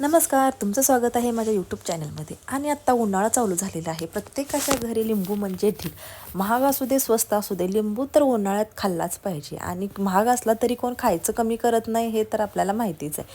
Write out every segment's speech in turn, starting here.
नमस्कार तुमचं स्वागत आहे माझ्या यूट्यूब चॅनलमध्ये आणि आत्ता उन्हाळा चालू झालेला आहे. प्रत्येकाच्या घरी लिंबू म्हणजे ठीक महाग असू दे स्वस्त असू दे लिंबू तर उन्हाळ्यात खाल्लाच पाहिजे. आणि महाग असला तरी कोण खायचं कमी करत नाही हे तर आपल्याला माहितीच आहे.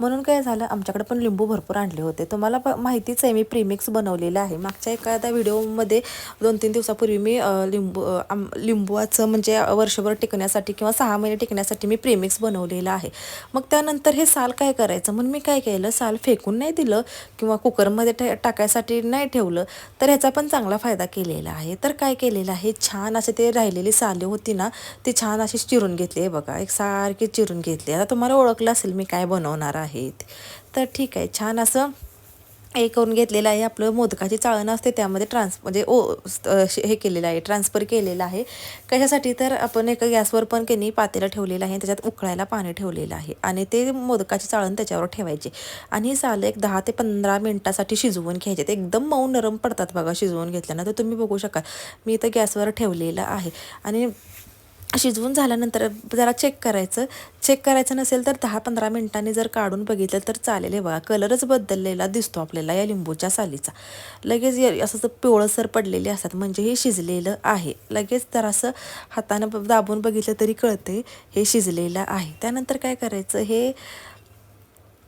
म्हणून काय झालं आमच्याकडे पण लिंबू भरपूर आणले होते. तुम्हाला प माहितीच आहे मी प्रीमिक्स बनवलेलं आहे. मागच्या एखाद्या व्हिडिओमध्ये दोन तीन दिवसापूर्वी मी लिंबू आम लिंबूचं म्हणजे वर्षभर टिकण्यासाठी किंवा सहा महिने टिकण्यासाठी मी प्रेमिक्स बनवलेलं आहे. मग त्यानंतर हे साल काय करायचं? म्हणून मी काय केलं साल फेकून नाही दिलं किंवा कुकरमध्ये टे टाकायसाठी नाही ठेवलं तर ह्याचा पण चांगला फायदा केलेला आहे. तर काय केलेलं आहे? छान असे ते राहिलेली साले होती ना ती छान अशी चिरून घेतली आहे बघा. एक सारखी चिरून घेतली आता तुम्हाला ओळखलं असेल मी काय बनवणार आहे. तर ठीक आहे छान असं हे करून घेतलेलं आहे. आपलं मोदकाची चाळण असते त्यामध्ये ट्रान्स म्हणजे ओ हे केलेलं आहे ट्रान्सफर केलेलं आहे. कशासाठी तर आपण एका गॅसवर पण की नाही पातेलं ठेवलेलं आहे त्याच्यात उकळायला पाणी ठेवलेलं आहे. आणि ते मोदकाची चाळण त्याच्यावर ठेवायची. आणि ही सालं एक दहा ते पंधरा मिनटासाठी शिजवून घ्यायचे. ते एकदम मऊ नरम पडतात बघा शिजवून घेतल्यानंतर तुम्ही बघू शकाल. मी इथं गॅसवर ठेवलेलं आहे. आणि शिजवून झाल्यानंतर जरा चेक करायचं. चेक करायचं नसेल तर दहा पंधरा मिनिटांनी जर काढून बघितलं तर चालेल. बघा कलरच बदललेला दिसतो आपल्याला या लिंबूच्या सालीचा. लगेच असं असं पिवळसर पडलेले असतात म्हणजे हे शिजलेलं आहे. लगेच तर असं हातानं दाबून बघितलं तरी कळते हे शिजलेलं आहे. त्यानंतर काय करायचं? हे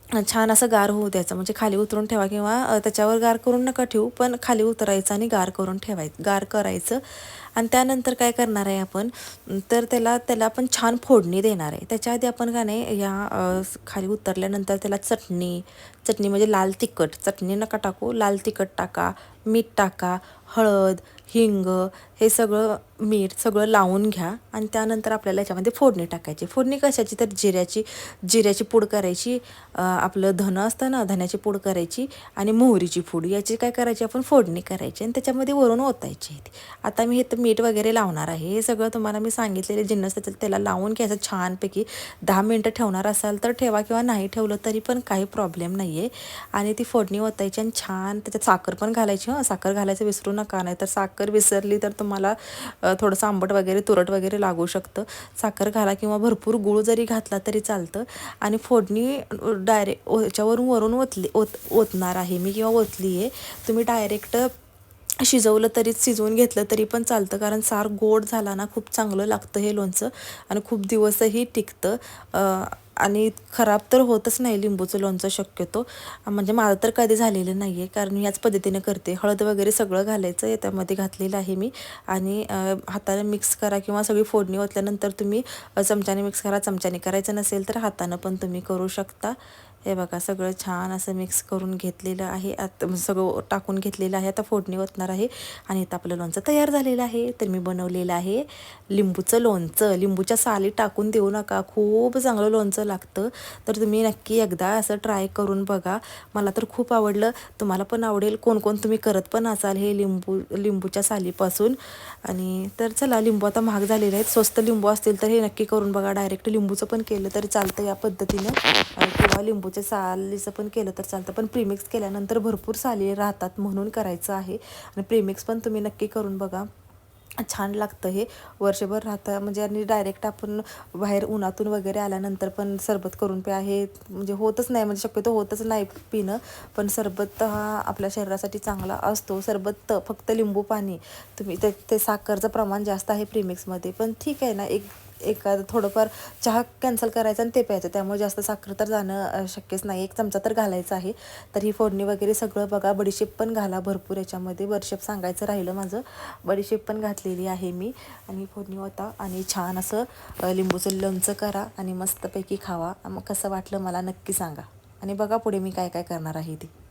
छान असं गार होऊ द्यायचं. म्हणजे खाली उतरून ठेवा किंवा त्याच्यावर गार करून नका ठेवू पण खाली उतरायचं आणि गार करून ठेवायचं गार करायचं. आणि त्यानंतर काय करणार आहे आपण? तर त्याला त्याला आपण छान फोडणी देणार आहे. त्याच्या आधी आपण का नाही या खाली उतरल्यानंतर त्याला चटणी चटणी म्हणजे लाल तिखट. चटणी नका टाकू लाल तिखट टाका. मीठ टाका हळद हिंग हे सगळं मीठ सगळं लावून घ्या आणि त्यानंतर आपल्याला याच्यामध्ये फोडणी टाकायची. फोडणी कशाची? तर जिऱ्याची जिऱ्याची पूड करायची आपलं धनं असतं ना धन्याची पूड करायची आणि मोहरीची पूड. याची काय करायची? आपण फोडणी करायची आणि त्याच्यामध्ये वरून ओतायची. ती आता मी हे तर मीठ वगैरे लावणार आहे. हे सगळं तुम्हाला मी सांगितलेले जिन्नस त्याच्यात त्याला लावून घ्यायचं छानपैकी. दहा मिनटं ठेवणार असाल तर ठेवा किंवा नाही ठेवलं तरी पण काही प्रॉब्लेम नाही आहे आणि ती फोडणी ओतायची आणि छान त्याच्यात साखर पण घालायची हं साखर घालायचं विसरू नका नाही तर साखर विसरली तर तुम्हाला थोडंसं आंबट वगैरे तुरट वगैरे लागू शकतं. साखर घाला किंवा भरपूर गूळ जरी घातला तरी चालतं. आणि फोडणी डायरेक्ट याच्यावरून वरून ओतली ओत ओतणार आहे. मी किंवा ओतली आहे तुम्ही डायरेक्ट शिजवलं तरी शिजवून घेतलं तरी पण चालतं. कारण सार गोड झाला ना खूप चांगलं लागतं हे लोणचं. आणि खूप दिवसही टिकतं. आणि खराब तर होतच नाही लिंबूचं लोणचं शक्यतो. म्हणजे माझं तर कधी झालेलं नाही आहे कारण मी याच पद्धतीने करते. हळद वगैरे सगळं घालायचं याच्यामध्ये घातलेलं आहे मी. आणि हाताने मिक्स करा किंवा सगळी फोडणी ओतल्यानंतर तुम्ही चमच्याने मिक्स करा. चमच्याने करायचं नसेल तर हातानं पण तुम्ही करू शकता. हे बघा सगळं छान असं मिक्स करून घेतलेलं आहे. आता सगळं टाकून घेतलेलं आहे. आता फोडणी ओतणार आहे आणि इथं आपलं लोणचं तयार झालेलं आहे. तर मी बनवलेलं आहे लिंबूचं लोणचं. लिंबूच्या साली टाकून देऊ नका. खूप चांगलं लोणचं लागतं. तर तुम्ही नक्की एकदा असं ट्राय करून बघा. मला तर खूप आवडलं. तुम्हाला पण आवडेल. कोणकोण तुम्ही करत पण असाल हे लिंबू लिंबूच्या सालीपासून. आणि तर चला लिंबू आता महाग झालेले आहेत. स्वस्त लिंबू असतील तर हे नक्की करून बघा. डायरेक्ट लिंबूचं पण केलं तरी चालतं या पद्धतीनं. किंवा किंवा म्हणजे सालीचं पण केलं तर चालतं पण प्रीमिक्स केल्यानंतर भरपूर साली राहतात म्हणून करायचं आहे. आणि प्रीमिक्स पण तुम्ही नक्की करून बघा. छान लागतं हे. वर्षभर राहतं म्हणजे आणि डायरेक्ट आपण बाहेर उन्हातून वगैरे आल्यानंतर पण सरबत करून प्या. हे म्हणजे होतच नाही म्हणजे शक्यतो होतच नाही पिणं पण सरबत हा आपल्या शरीरासाठी चांगला असतो. सरबत फक्त लिंबू पाणी तुम्ही ते ते साखरचं प्रमाण जास्त आहे प्रीमिक्समध्ये. पण ठीक आहे ना एक एखादं थोडंफार चहा कॅन्सल करायचा आणि ते प्यायचं. त्यामुळे जास्त साखर तर जाणं शक्यच नाही. एक चमचा तर घालायचा आहे. तर ही फोडणी वगैरे सगळं बघा. बडीशेप पण घाला भरपूर याच्यामध्ये. बडीशेप सांगायचं राहिलं माझं. बडीशेप पण घातलेली आहे मी. आणि फोडणी होता. आणि छान असं लिंबूचं लोणचं करा आणि मस्तपैकी खावा. मग कसं वाटलं मला नक्की सांगा. आणि बघा पुढे मी काय काय करणार आहे ते.